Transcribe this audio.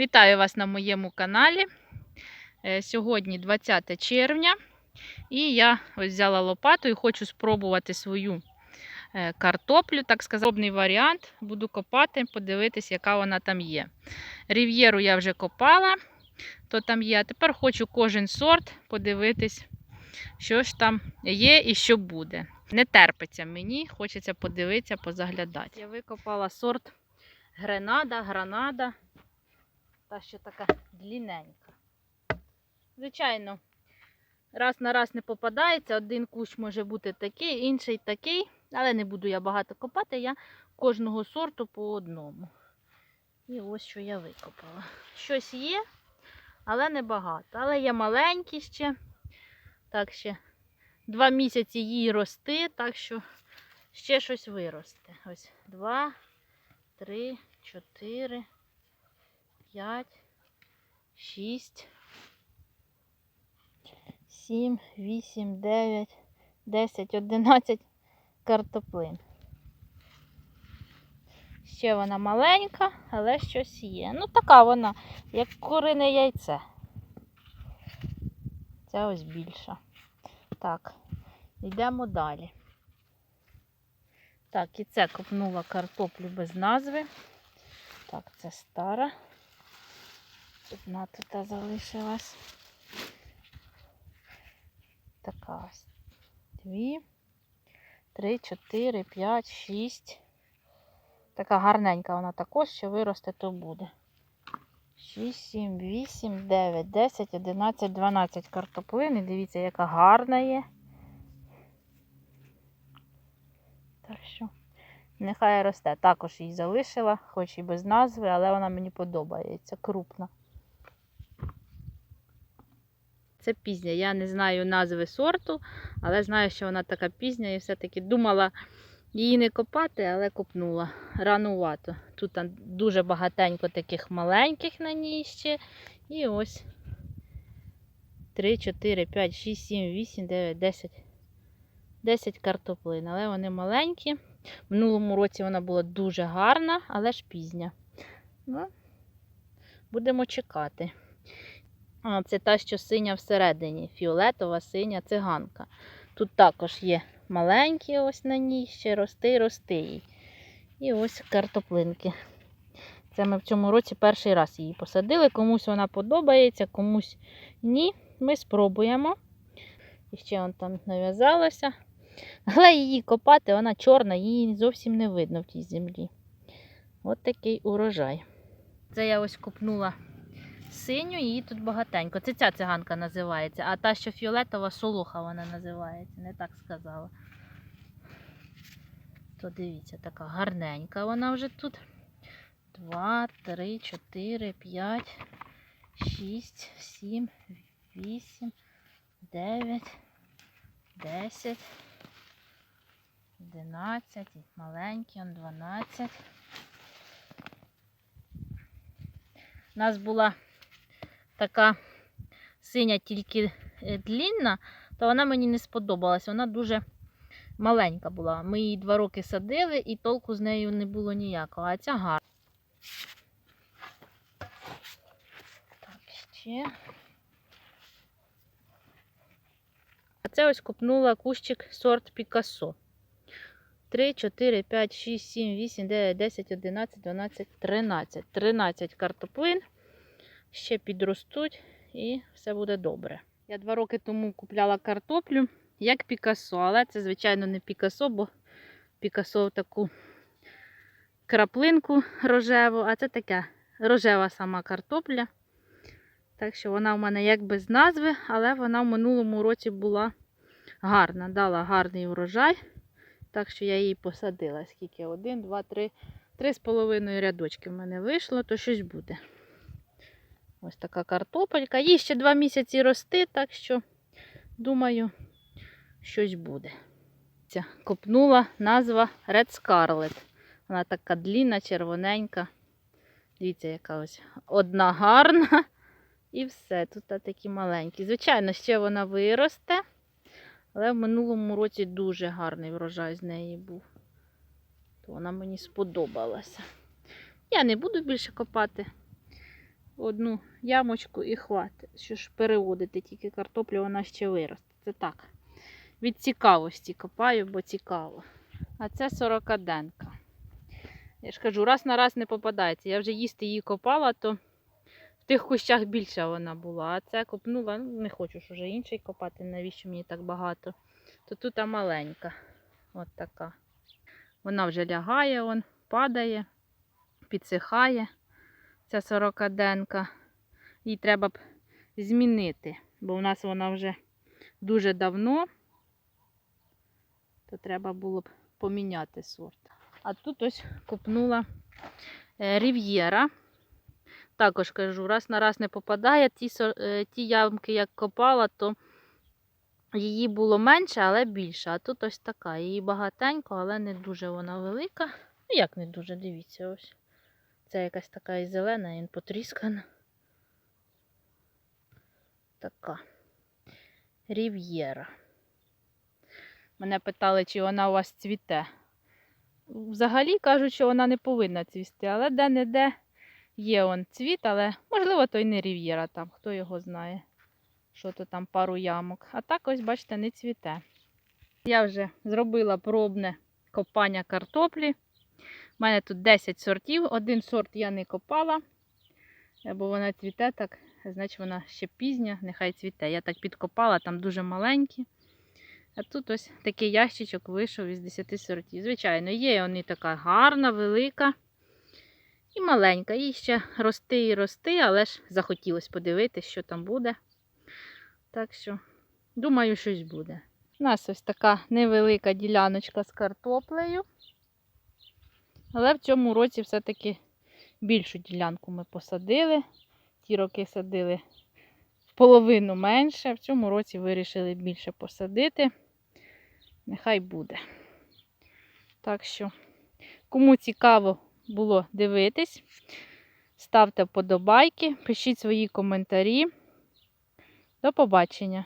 Вітаю вас на моєму каналі. Е, Сьогодні 20 червня, і я ось взяла лопату і хочу спробувати свою е, картоплю, так сказати, пробний варіант. Буду копати, подивитись, яка вона там є. Рів'єру я вже копала, то там є. А тепер хочу кожен сорт подивитись, що ж там є і що буде. Не терпиться мені, хочеться подивитися, позаглядати. Я викопала сорт Гренада, Гранада. Та що така длінненька. Звичайно, раз на раз не попадається. Один кущ може бути такий, інший такий. Але не буду я багато копати, я кожного сорту по одному. І ось що я викопала. Щось є, але не багато. Але є маленькі ще. Так ще два місяці їй рости, так що ще щось виросте. Ось два, три, чотири. 5, 6, 7, 8, 9, 10, 11 картоплин. Ще вона маленька, але щось є. Ну, така вона, як курине яйце. Це ось більша. Так, йдемо далі. Так, і це копнула картоплю без назви. Так, це стара. Одна тут залишилась. Така ось. Дві, три, чотири, п'ять, шість. Така гарненька вона також, що виросте, то буде. 6, 7, 8, 9, 10, 11, 12 картоплин. І дивіться, яка гарна є. Так що, нехай росте. Також її залишила, хоч і без назви, але вона мені подобається. Крупна. Це пізня. Я не знаю назви сорту, але знаю, що вона така пізня і все-таки думала її не копати, але копнула ранувато. Тут дуже багатенько таких маленьких на ній ще. І ось 3, 4, 5, 6, 7, 8, 9, 10. 10 картоплин, але вони маленькі. В минулому році вона була дуже гарна, але ж пізня. Ну, будемо чекати. Це та, що синя всередині. Фіолетова, синя циганка. Тут також є маленькі ось на ній, ще рости, рости їй. І ось картоплинки. Це ми в цьому році перший раз її посадили. Комусь вона подобається, комусь ні. Ми спробуємо. І ще вон там нав'язалося. Але її копати, вона чорна, її зовсім не видно в тій землі. От такий урожай. Це я ось копнула синю, її тут багатенько. Це ця циганка називається, а та, що фіолетова, солоха вона називається, не так сказала. То дивіться, така гарненька вона вже тут. Два, три, чотири, п'ять, шість, сім, вісім, дев'ять, десять, одинадцять, маленький, он дванадцять. У нас була така синя, тільки е, длінна, то вона мені не сподобалась. Вона дуже маленька була. Ми її два роки садили і толку з нею не було ніякого. А ця гарна. Так, ще. А це ось купнула кущик сорт Пікассо. 3, 4, 5, 6, 7, 8, 9, 10, 11, 12, 13. 13 картоплин. Ще підростуть і все буде добре. Я два роки тому купляла картоплю як Пікасо, але це, звичайно, не Пікасо, бо Пікасо таку краплинку рожеву, а це така рожева сама картопля. Так що вона в мене як без назви, але вона в минулому році була гарна, дала гарний урожай. Так що я її посадила. Скільки? Один, два, три, три з половиною рядочки в мене вийшло, то щось буде. Ось така картопелька. Їй ще два місяці рости, так що, думаю, щось буде. Ця Копнула назва Red Scarlet. Вона така длінна, червоненька. Дивіться, яка ось одна гарна. І все. Тут такі маленькі. Звичайно, ще вона виросте. Але в минулому році дуже гарний врожай з неї був. То вона мені сподобалася. Я не буду більше копати. Одну ямочку і хватить. Що ж переводити тільки картоплю, вона ще виросте. Це так. Від цікавості копаю, бо цікаво. А це сорокаденка. Я ж кажу, раз на раз не попадається. Я вже їсти її копала, то в тих кущах більше вона була. А це копнула, ну не хочу ж уже інший копати, навіщо мені так багато. То тут маленька. От така. Вона вже лягає, он, падає, підсихає. Ця сорокаденка. Їй треба б змінити, бо в нас вона вже дуже давно, то треба було б поміняти сорт. А тут ось купнула е, рів'єра. Також кажу, раз на раз не попадає. Ті, е, ті ямки, як копала, то її було менше, але більше. А тут ось така. Її багатенько, але не дуже вона велика. Ну, як не дуже, дивіться, ось. Це якась така і зелена, і потріскана. Така. Рів'єра. Мене питали, чи вона у вас цвіте. Взагалі кажуть, що вона не повинна цвісти, але де-не-де є он цвіт, але можливо то й не рів'єра там, хто його знає, що то там пару ямок. А так ось, бачите, не цвіте. Я вже зробила пробне копання картоплі. У мене тут 10 сортів. Один сорт я не копала, бо вона цвіте так, значить вона ще пізня, нехай цвіте. Я так підкопала, там дуже маленькі. А тут ось такий ящичок вийшов із 10 сортів. Звичайно, є вони така гарна, велика і маленька. Їй ще рости і рости, але ж захотілося подивитися, що там буде. Так що, думаю, щось буде. У нас ось така невелика діляночка з картоплею. Але в цьому році все-таки більшу ділянку ми посадили. Ті роки садили в половину менше. В цьому році вирішили більше посадити. Нехай буде. Так що, кому цікаво було дивитись, ставте вподобайки, пишіть свої коментарі. До побачення!